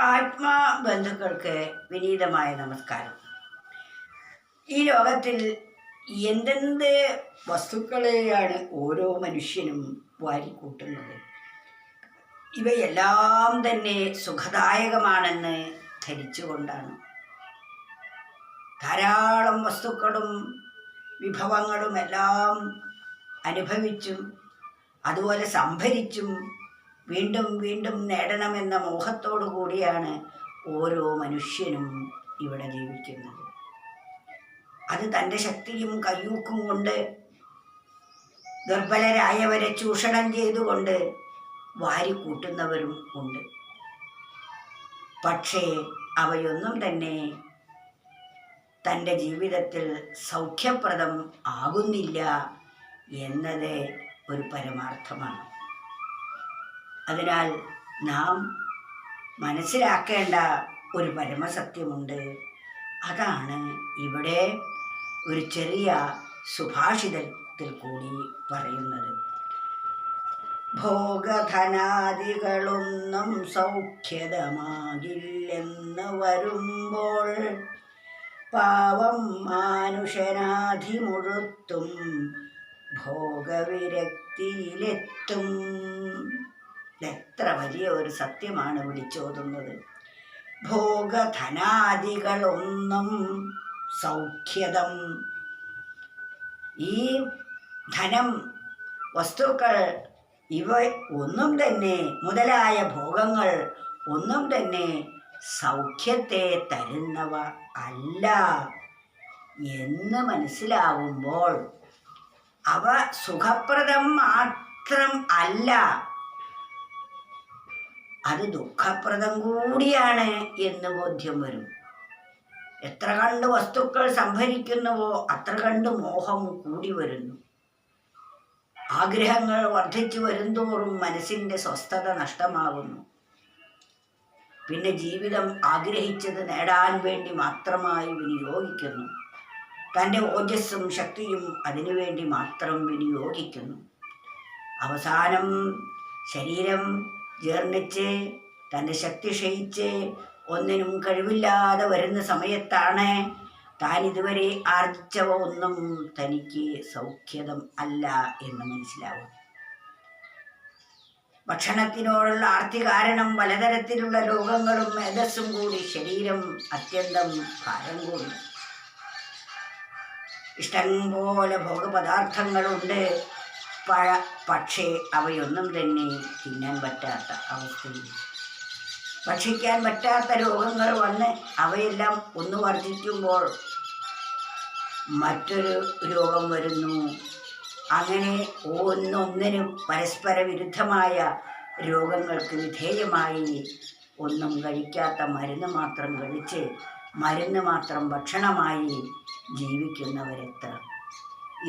ആത്മാ ബന്ധുക്കൾക്ക് വിനീതമായ നമസ്കാരം. ഈ ലോകത്തിൽ എന്തെന്ത് വസ്തുക്കളെയാണ് ഓരോ മനുഷ്യനും വാരിക്കൂട്ടുന്നത്? ഇവയെല്ലാം തന്നെ സുഖദായകമാണെന്ന് ധരിച്ചുകൊണ്ടാണ്. ധാരാളം വസ്തുക്കളും വിഭവങ്ങളും എല്ലാം അനുഭവിച്ചും അതുപോലെ സംഭരിച്ചും വീണ്ടും വീണ്ടും നേടണമെന്ന മോഹത്തോടു കൂടിയാണ് ഓരോ മനുഷ്യനും ഇവിടെ ജീവിക്കുന്നത്. അത് തന്റെ ശക്തിയും കയ്യൂക്കും കൊണ്ട് ദുർബലരായവരെ ചൂഷണം ചെയ്തുകൊണ്ട് വാരിക്കൂട്ടുന്നവരും ഉണ്ട്. പക്ഷേ അവയൊന്നും തന്നെ തന്റെ ജീവിതത്തിൽ സൗഖ്യപ്രദം ആകുന്നില്ല എന്നത് ഒരു പരമാർത്ഥമാണ്. അതിനാൽ നാം മനസ്സിലാക്കേണ്ട ഒരു പരമസത്യമുണ്ട്. അതാണ് ഇവിടെ ഒരു ചെറിയ സുഭാഷിതത്തിൽ കൂടി പറയുന്നത്. ഭോഗധനാദികളൊന്നും സൗഖ്യതമാകില്ലെന്ന് വരുമ്പോൾ പാവം മാനുഷനാധിമുഴുത്തും ഭോഗവിരക്തിയിലെത്തും. എത്ര വലിയ ഒരു സത്യമാണ് വിളിച്ചോതുന്നത് ഭോഗധനാദികളൊന്നും സൗഖ്യതം. ഈ ധനം വസ്തുക്കൾ ഇവ ഒന്നും തന്നെ മുതലായ ഭോഗങ്ങൾ ഒന്നും തന്നെ സൗഖ്യത്തെ തരുന്നവ അല്ല എന്ന് മനസ്സിലാവുമ്പോൾ അവ സുഖപ്രദം മാത്രം അല്ല. അത് ദുഃഖപ്രദം കൂടിയാണ് എന്ന് ബോധ്യം വരും. എത്ര കണ്ട് വസ്തുക്കൾ സംഭരിക്കുന്നുവോ അത്ര കണ്ട് മോഹം കൂടി വരുന്നു. ആഗ്രഹങ്ങൾ വർദ്ധിച്ചു വരുന്തോറും മനസ്സിന്റെ സ്വസ്ഥത നഷ്ടമാകുന്നു. പിന്നെ ജീവിതം ആഗ്രഹിച്ചത് നേടാൻ വേണ്ടി മാത്രമായി വിനിയോഗിക്കുന്നു. തന്റെ ഓജസ്സും ശക്തിയും അതിനുവേണ്ടി മാത്രം വിനിയോഗിക്കുന്നു. അവസാനം ശരീരം ജീർണിച്ച് തന്റെ ശക്തി ക്ഷയിച്ച് ഒന്നിനും കഴിവില്ലാതെ വരുന്ന സമയത്താണ് താൻ ഇതുവരെ ആർജിച്ചവ ഒന്നും തനിക്ക് സൗഖ്യതം അല്ല എന്ന് മനസ്സിലാവും ഭക്ഷണത്തിനോടുള്ള ആർത്തി കാരണം പലതരത്തിലുള്ള രോഗങ്ങളും മേധസ്സും കൂടി ശരീരം അത്യന്തം ഭാരം കൂടും. ഇഷ്ടം പോലെ ഭോഗപദാർത്ഥങ്ങളുണ്ട്. പഴ പക്ഷേ അവയൊന്നും തന്നെ തിന്നാൻ പറ്റാത്ത അവസ്ഥയിൽ. ഭക്ഷിക്കാൻ പറ്റാത്ത രോഗങ്ങൾ വന്ന് അവയെല്ലാം ഒന്ന് വർദ്ധിക്കുമ്പോൾ മറ്റൊരു രോഗം വരുന്നു. അങ്ങനെ ഒന്നൊന്നിനും പരസ്പര വിരുദ്ധമായ രോഗങ്ങൾക്ക് വിധേയമായി ഒന്നും കഴിക്കാത്ത മരുന്ന് മാത്രം കഴിച്ച് മരുന്ന് മാത്രം ഭക്ഷണമായി ജീവിക്കുന്നവരെത്ര?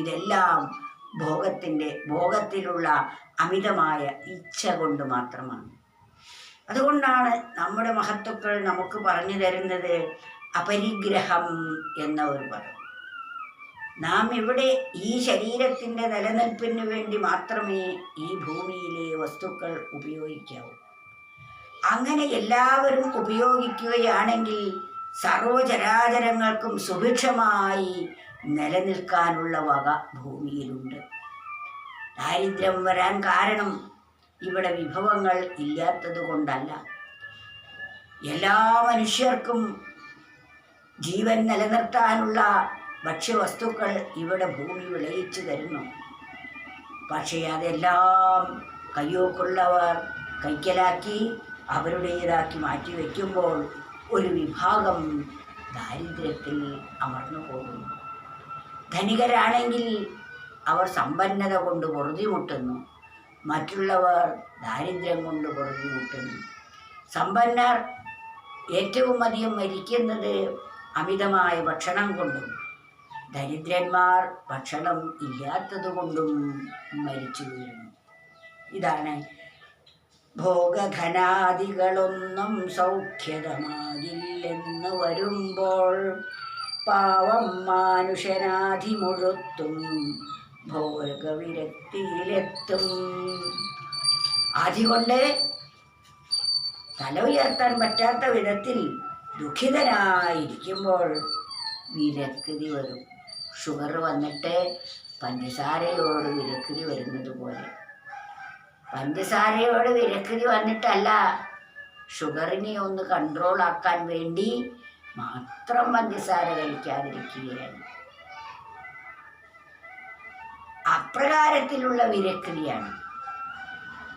ഇതെല്ലാം ഭോഗത്തിന്റെ ഭോഗത്തിലുള്ള അമിതമായ ഇച്ഛ കൊണ്ട് മാത്രമാണ്. അതുകൊണ്ടാണ് നമ്മുടെ മഹത്വക്കൾ നമുക്ക് പറഞ്ഞു തരുന്നത് അപരിഗ്രഹം എന്ന ഒരു പദം. നാം ഇവിടെ ഈ ശരീരത്തിന്റെ നിലനിൽപ്പിന് വേണ്ടി മാത്രമേ ഈ ഭൂമിയിലെ വസ്തുക്കൾ ഉപയോഗിക്കാവൂ. അങ്ങനെ എല്ലാവരും ഉപയോഗിക്കുകയാണെങ്കിൽ സർവചരാചരങ്ങൾക്കും സുഭിക്ഷമായി നിലനിൽക്കാനുള്ള വക ഭൂമിയിലുണ്ട്. ദാരിദ്ര്യം വരാൻ കാരണം ഇവിടെ വിഭവങ്ങൾ ഇല്ലാത്തത് കൊണ്ടല്ല. എല്ലാ മനുഷ്യർക്കും ജീവൻ നിലനിർത്താനുള്ള ഭക്ഷ്യവസ്തുക്കൾ ഇവിടെ ഭൂമി വിളയിച്ചു തരുന്നു. പക്ഷേ അതെല്ലാം കയ്യോക്കുള്ളവർ കൈക്കലാക്കി അവരുടേതാക്കി മാറ്റി വയ്ക്കുമ്പോൾ ഒരു വിഭാഗം ദാരിദ്ര്യത്തിൽ അമർന്നു പോകുന്നു ധനികരാണെങ്കിൽ അവർ സമ്പന്നത കൊണ്ട് പൊറുതിമുട്ടുന്നു. മറ്റുള്ളവർ ദാരിദ്ര്യം കൊണ്ട് പൊറുതിമുട്ടുന്നു. സമ്പന്നർ ഏറ്റവും അധികം മരിക്കുന്നത് അമിതമായ ഭക്ഷണം കൊണ്ടും ദരിദ്രന്മാർ ഭക്ഷണം ഇല്ലാത്തത് കൊണ്ടും മരിച്ചു വീഴുന്നു. ഇതാണ് ഭോഗധനാദികളൊന്നും സൗഖ്യതമാകില്ലെന്ന് വരുമ്പോൾ പാവം മാനുഷനാധിമുഴുത്തും ഭോഗവിരക്തിയിലെത്തും. കൊണ്ട് തല ഉയർത്താൻ പറ്റാത്ത വിധത്തിൽ ദുഃഖിതനായിരിക്കുമ്പോൾ വിരക്തി വരും. ഷുഗർ വന്നിട്ട് പഞ്ചസാരയോട് വിരക്തി വരുന്നത് പോലെ പഞ്ചസാരയോട് വിരക്തി വന്നിട്ടല്ല ഷുഗറിനെ ഒന്ന് കൺട്രോൾ ആക്കാൻ വേണ്ടി മാത്രം പഞ്ചസാര കഴിക്കാതിരിക്കുകയാണ്. അപ്രകാരത്തിലുള്ള വിരക്തിയാണ്.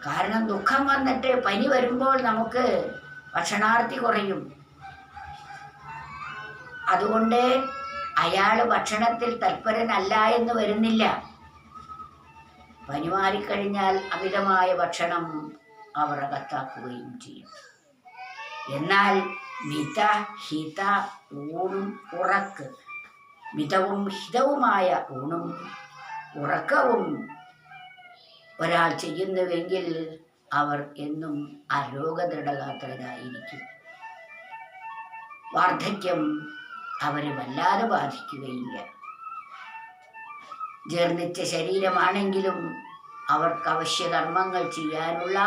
കാരണം ദുഃഖം വന്നിട്ട് പനി വരുമ്പോൾ നമുക്ക് ഭക്ഷണാർത്ഥി കുറയും. അതുകൊണ്ട് അയാൾ ഭക്ഷണത്തിൽ തൽപരനല്ല എന്ന് വരുന്നില്ല. പനി മാറിക്കഴിഞ്ഞാൽ അമിതമായ ഭക്ഷണം അവർ അകത്താക്കുകയും ചെയ്യും. എന്നാൽ മിത ഹിത ഊണും ഉറക്ക്. മിതവും ഹിതവുമായ ഊണും ഉറക്കവും ഒരാൾ ചെയ്യുന്നുവെങ്കിൽ അവർ എന്നും അരോഗദൃഢഗാത്രരായിരിക്കും. വാർദ്ധക്യം അവരെ വല്ലാതെ ബാധിക്കുകയില്ല. ജീർണിച്ച ശരീരമാണെങ്കിലും അവർക്ക് അവശ്യ കർമ്മങ്ങൾ ചെയ്യാനുള്ള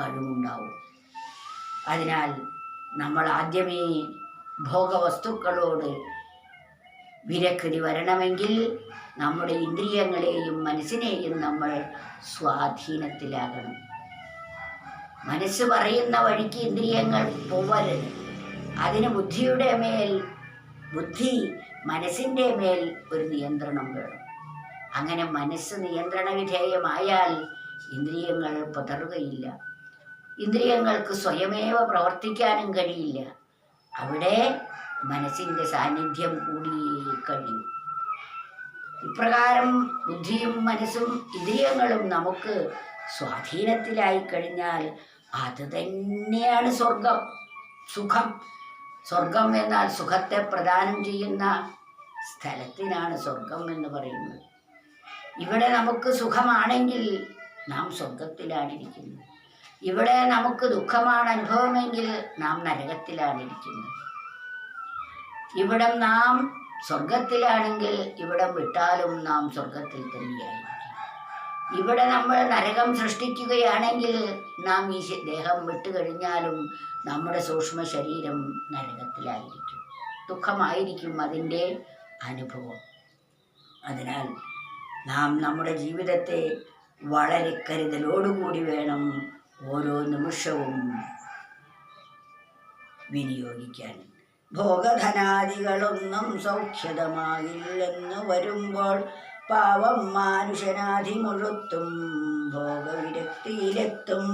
കഴിവുണ്ടാവും. അതിനാൽ നമ്മൾ ആദ്യമേ ഭോഗവസ്തുക്കളോട് വിരക്തി വരണമെങ്കിൽ നമ്മുടെ ഇന്ദ്രിയങ്ങളെയും മനസ്സിനെയും നമ്മൾ സ്വാധീനത്തിലാകണം. മനസ്സ് പറയുന്ന വഴിക്ക് ഇന്ദ്രിയങ്ങൾ പോവരുത്. അതിന് ബുദ്ധിയുടെ മേൽ ബുദ്ധി മനസ്സിന്റെ മേൽ ഒരു നിയന്ത്രണം വേണം. അങ്ങനെ മനസ്സ് നിയന്ത്രണ വിധേയമായാൽ ഇന്ദ്രിയങ്ങൾ പതറുകയില്ല. ഇന്ദ്രിയങ്ങൾക്ക് സ്വയമേവ പ്രവർത്തിക്കാനും കഴിയില്ല. അവിടെ മനസ്സിന്റെ സാന്നിധ്യം കൂടി കഴിയും. ഇപ്രകാരം ബുദ്ധിയും മനസ്സും ഇന്ദ്രിയങ്ങളും നമുക്ക് സ്വാധീനത്തിലായി കഴിഞ്ഞാൽ അത് തന്നെയാണ് സ്വർഗം സുഖം. സ്വർഗം എന്നാൽ സുഖത്തെ പ്രദാനം ചെയ്യുന്ന സ്ഥലത്തിനാണ് സ്വർഗം എന്ന് പറയുന്നത്. ഇവിടെ നമുക്ക് സുഖമാണെങ്കിൽ നാം സ്വർഗത്തിലാണിരിക്കുന്നത് ഇവിടെ നമുക്ക് ദുഃഖമാണ് അനുഭവമെങ്കിൽ നാം നരകത്തിലാണിരിക്കുന്നത്. ഇവിടം നാം സ്വർഗത്തിലാണെങ്കിൽ ഇവിടം വിട്ടാലും നാം സ്വർഗത്തിൽ തന്നെയായിരിക്കും. ഇവിടെ നമ്മൾ നരകം സൃഷ്ടിക്കുകയാണെങ്കിൽ നാം ഈ ദേഹം വിട്ടുകഴിഞ്ഞാലും നമ്മുടെ സൂക്ഷ്മ ശരീരം നരകത്തിലായിരിക്കും. ദുഃഖമായിരിക്കും അതിന്റെ അനുഭവം. അതിനാൽ നാം നമ്മുടെ ജീവിതത്തെ വളരെ കരുതലോടുകൂടി വേണം ഓരോ നിമിഷവും വിനിയോഗിക്കാൻ. ഭോഗധനാദികളൊന്നും സൗഖ്യതമാകില്ലെന്ന് വരുമ്പോൾ പാവം മാനുഷനാധി മുഴുത്തും ഭോഗവിരക്തിയിലെത്തും.